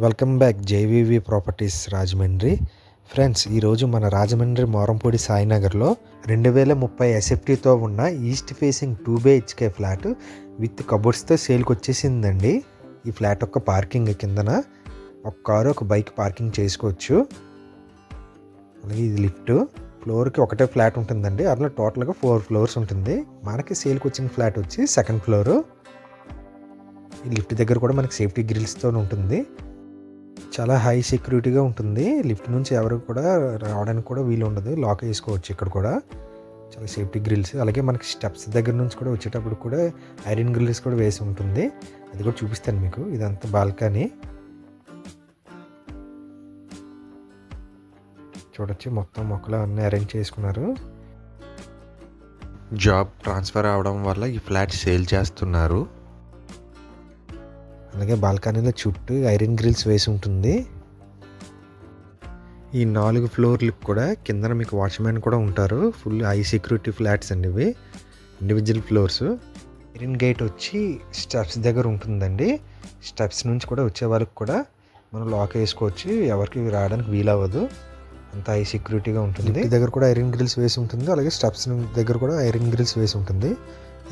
Welcome back JVV properties Rajahmundry. Friends ఈరోజు మన రాజమండ్రి మోరంపూడి సాయినగర్లో రెండు వేల ముప్పై ఎస్ఎఫ్టీతో ఉన్న east facing two BHK flat with కబోర్డ్స్తో సేల్కి వచ్చేసిందండి. ఈ ఫ్లాట్ ఒక పార్కింగ్ కిందన ఒక కారు ఒక బైక్ పార్కింగ్ చేసుకోవచ్చు. అలాగే ఇది లిఫ్ట్. ఫ్లోర్కి ఒకటే ఫ్లాట్ ఉంటుందండి. అందులో టోటల్గా ఫోర్ ఫ్లోర్స్ ఉంటుంది. మనకి సేల్కి వచ్చిన ఫ్లాట్ వచ్చి సెకండ్ ఫ్లోరు. ఈ లిఫ్ట్ దగ్గర కూడా మనకి సేఫ్టీ గ్రిల్స్తో ఉంటుంది. చాలా హై సెక్యూరిటీగా ఉంటుంది. లిఫ్ట్ నుంచి ఎవరు కూడా రావడానికి కూడా వీలు ఉండదు. లాక్ వేసుకోవచ్చు ఇక్కడ కూడా. చాలా సేఫ్టీ గ్రిల్స్ అలాగే మనకి స్టెప్స్ దగ్గర నుంచి కూడా వచ్చేటప్పుడు కూడా ఐరన్ గ్రిల్స్ కూడా వేసి ఉంటుంది. అది కూడా చూపిస్తాను మీకు. ఇదంతా బాల్కనీ చూడొచ్చు. మొత్తం మొక్కలు అన్నీ అరేంజ్ చేసుకున్నారు. జాబ్ ట్రాన్స్ఫర్ అవడం వల్ల ఈ ఫ్లాట్ సేల్ చేస్తున్నారు. అలాగే బాల్కనీలో చుట్టూ ఐరన్ గ్రిల్స్ వేసి ఉంటుంది. ఈ నాలుగు ఫ్లోర్లకు కూడా కిందన మీకు వాచ్మెన్ కూడా ఉంటారు. ఫుల్ హై సెక్యూరిటీ ఫ్లాట్స్ అండి ఇవి. ఇండివిజువల్ ఫ్లోర్స్ ఐరన్ గేట్ వచ్చి స్టెప్స్ దగ్గర ఉంటుందండి. స్టెప్స్ నుంచి కూడా వచ్చే వాళ్ళకి కూడా మనం లాక్ వేసుకోవచ్చు. ఎవరికి రావడానికి వీలవ్వదు. అంత హై సెక్యూరిటీగా ఉంటుంది. దగ్గర కూడా ఐరన్ గ్రిల్స్ వేసి ఉంటుంది. అలాగే స్టెప్స్ దగ్గర కూడా ఐరన్ గ్రిల్స్ వేసి ఉంటుంది.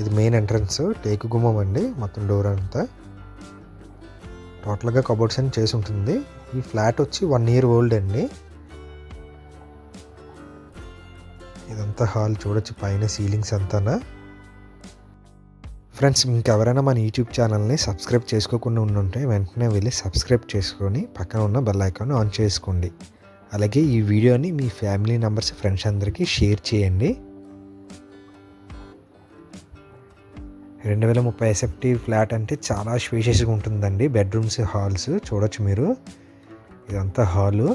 ఇది మెయిన్ ఎంట్రన్స్ టేకు గుమ్మం అండి. మొత్తం డోర్ అంతా. టోటల్గా కబోర్డ్స్ అని చేసి ఉంటుంది. ఈ ఫ్లాట్ వచ్చి వన్ ఇయర్ ఓల్డ్ అండి. ఇదంతా హాల్ చూడొచ్చు పైన సీలింగ్స్ అంతానా? ఫ్రెండ్స్ ఇంకెవరైనా మన యూట్యూబ్ ఛానల్ని సబ్స్క్రైబ్ చేసుకోకుండా ఉండుంటే వెంటనే వెళ్ళి సబ్స్క్రైబ్ చేసుకొని పక్కన ఉన్న బెల్ ఐకాన్ ఆన్ చేసుకోండి. అలాగే ఈ వీడియోని మీ ఫ్యామిలీ మెంబర్స్ ఫ్రెండ్స్ అందరికీ షేర్ చేయండి. రెండు వేల ముప్పై ఎస్ఎఫ్టీ ఫ్లాట్ అంటే చాలా స్పేషియస్గా ఉంటుందండి. బెడ్రూమ్స్ హాల్స్ చూడొచ్చు మీరు. ఇదంతా హాలు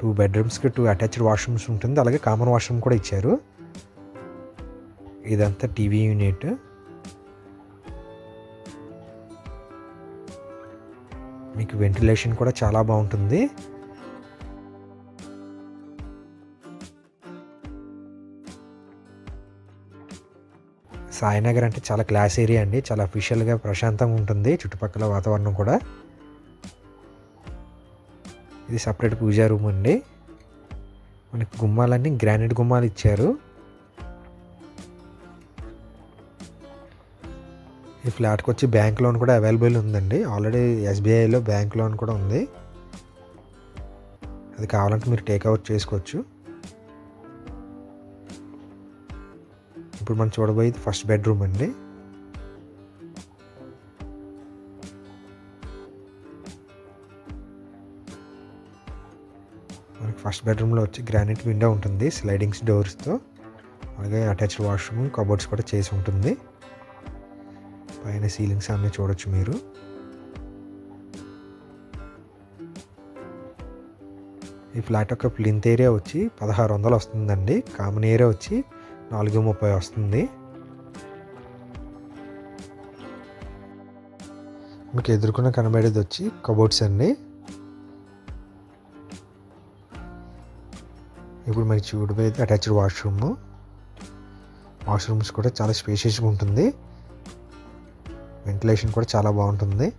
టూ బెడ్రూమ్స్కి టూ అటాచ్డ్ వాష్రూమ్స్ ఉంటుంది. అలాగే కామన్ వాష్రూమ్ కూడా ఇచ్చారు. ఇదంతా టీవీ యూనిట్ మీకు వెంటిలేషన్ కూడా చాలా బాగుంటుంది. సాయినగర్ అంటే చాలా క్లాస్ ఏరియా అండి. చాలా అఫీషియల్గా ప్రశాంతంగా ఉంటుంది. చుట్టుపక్కల వాతావరణం కూడా. ఇది సపరేట్ పూజా రూమ్ అండి. మనకి గుమ్మాలన్నీ గ్రానైట్ గుమ్మాలు ఇచ్చారు. ఈ ఫ్లాట్కి వచ్చి బ్యాంక్ లోన్ కూడా అవైలబుల్ ఉందండి. ఆల్రెడీ ఎస్బీఐలో బ్యాంక్ లోన్ కూడా ఉంది. అది కావాలంటే మీరు టేక్అవుట్ చేసుకోవచ్చు. ఇప్పుడు మనం చూడబోయేది ఫస్ట్ బెడ్రూమ్ అండి. మనకి ఫస్ట్ బెడ్రూమ్లో వచ్చి గ్రానైట్ విండో ఉంటుంది స్లైడింగ్స్ డోర్స్తో అలాగే అటాచ్డ్ వాష్రూమ్ కబోర్డ్స్ కూడా చేసి ఉంటుంది. పైన సీలింగ్స్ అన్నీ చూడొచ్చు మీరు. ఈ ఫ్లాట్ యొక్క ప్లింత్ ఏరియా వచ్చి పదహారు వందలు వస్తుందండి. కామన్ ఏరియా వచ్చి నాలుగు ముప్పై వస్తుంది. మీకు ఎదుర్కొన్న కనబడేది వచ్చి కబోర్డ్స్ అండి. ఇప్పుడు మనకి చూడబోయేది అటాచ్డ్ వాష్రూమ్. వాష్రూమ్స్ కూడా చాలా స్పేషియస్గా ఉంటుంది. వెంటిలేషన్ కూడా చాలా బాగుంటుంది.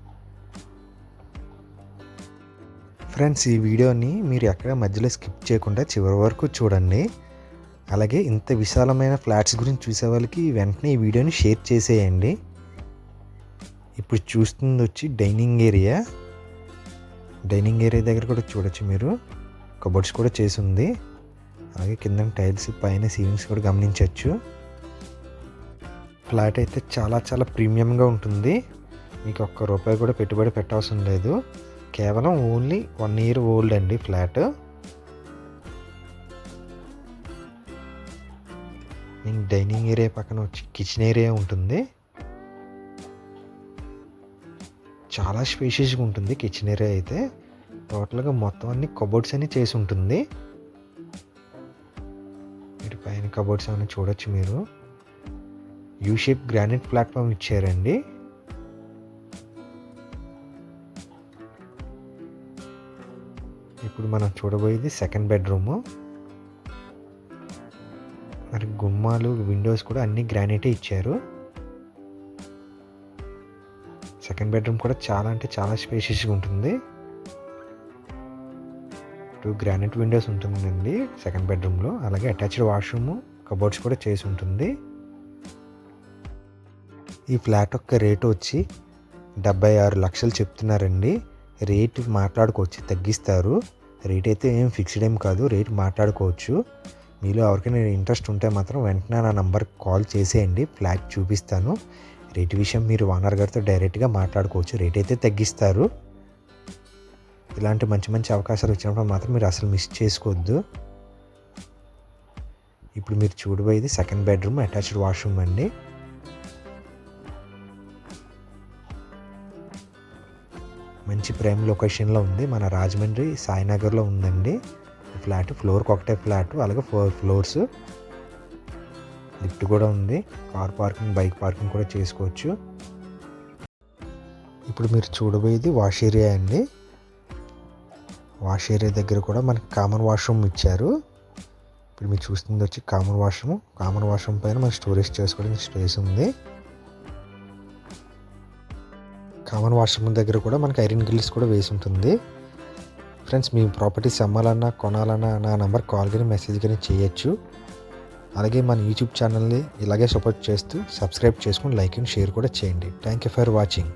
ఫ్రెండ్స్ ఈ వీడియోని మీరు ఎక్కడ మధ్యలో స్కిప్ చేయకుండా చివరి వరకు చూడండి. అలాగే ఇంత విశాలమైన ఫ్లాట్స్ గురించి చూసే వాళ్ళకి వెంటనే ఈ వీడియోని షేర్ చేసేయండి. ఇప్పుడు చూస్తుంది వచ్చి డైనింగ్ ఏరియా. డైనింగ్ ఏరియా దగ్గర కూడా చూడొచ్చు మీరు. కబోర్డ్స్ కూడా చేసి ఉంది అలాగే కింద టైల్స్ పైన సీలింగ్స్ కూడా గమనించవచ్చు ఫ్లాట్ అయితే చాలా చాలా ప్రీమియంగా ఉంటుంది. మీకు ఒక్క రూపాయి కూడా పెట్టుబడి పెట్టవసరం లేదు. కేవలం ఓన్లీ వన్ ఇయర్ ఓల్డ్ అండి ఫ్లాట్. మీకు డైనింగ్ ఏరియా పక్కన వచ్చి కిచెన్ ఏరియా ఉంటుంది. చాలా స్పేషియస్గా ఉంటుంది కిచెన్ ఏరియా అయితే. టోటల్గా మొత్తం అన్ని కబోర్డ్స్ అన్ని చేసి ఉంటుంది. మీరు పైన కబోర్డ్స్ ఏమైనా చూడొచ్చు మీరు. యూ షేప్ గ్రానైట్ ప్లాట్ఫామ్ ఇచ్చారండి. ఇప్పుడు మనం చూడబోయేది సెకండ్ బెడ్రూము. మరి గుమ్మాలు విండోస్ కూడా అన్ని గ్రానైటే ఇచ్చారు. సెకండ్ బెడ్రూమ్ కూడా చాలా అంటే చాలా స్పేషియస్గా ఉంటుంది. టూ గ్రానైట్ విండోస్ ఉంటుందండి సెకండ్ బెడ్రూమ్లో అలాగే అటాచ్డ్ వాష్రూమ్ కబోర్డ్స్ కూడా చేసి ఉంటుంది. ఈ ఫ్లాట్ యొక్క రేటు వచ్చి డెబ్బై ఆరు లక్షలు చెప్తున్నారండి. రేట్ మాట్లాడుకోవచ్చు తగ్గిస్తారు. రేట్ అయితే ఏం ఫిక్స్డ్ ఏం కాదు రేట్ మాట్లాడుకోవచ్చు. మీలో ఎవరికైనా ఇంట్రెస్ట్ ఉంటే మాత్రం వెంటనే నా నంబర్కి కాల్ చేసేయండి. ఫ్లాట్ చూపిస్తాను. రేటు విషయం మీరు ఓనర్ గారితో డైరెక్ట్గా మాట్లాడుకోవచ్చు. రేట్ అయితే తగ్గిస్తారు. ఇలాంటి మంచి మంచి అవకాశాలు వచ్చినప్పుడు మాత్రం మీరు అసలు మిస్ చేసుకోవద్దు. ఇప్పుడు మీరు చూడబోయేది సెకండ్ బెడ్రూమ్ అటాచ్డ్ వాష్రూమ్ అండి. మంచి ప్రైమ్ లొకేషన్లో ఉంది. మన రాజమండ్రి సాయినగర్లో ఉందండి. ఫ్లాట్ ఫ్లోర్కి ఒకటే ఫ్లాట్ అలాగే ఫోర్ ఫ్లోర్స్. లిఫ్ట్ కూడా ఉంది. కార్ పార్కింగ్ బైక్ పార్కింగ్ కూడా చేసుకోవచ్చు. ఇప్పుడు మీరు చూడబోయేది వాష్ ఏరియా అండి. వాష్ ఏరియా దగ్గర కూడా మనకి కామన్ వాష్రూమ్ ఇచ్చారు. ఇప్పుడు మీరు చూస్తుంది వచ్చి కామన్ వాష్రూమ్. కామన్ వాష్రూమ్ పైన మనకి స్టోరేజ్ చేసుకోవడానికి స్పేస్ ఉంది. కామన్ వాష్రూమ్ దగ్గర కూడా మనకి ఐరన్ గ్రిల్స్ కూడా వేసి ఉంటుంది. ఫ్రెండ్స్ మీ ప్రాపర్టీస్ అమ్మాలన్నా కొనాలన్నా నా నెంబర్ కాల్ కానీ మెసేజ్ కానీ చేయొచ్చు. అలాగే మన యూట్యూబ్ ఛానల్ని ఇలాగే సపోర్ట్ చేస్తూ సబ్స్క్రైబ్ చేసుకుని లైక్ అండ్ షేర్ కూడా చేయండి. Thank you for watching.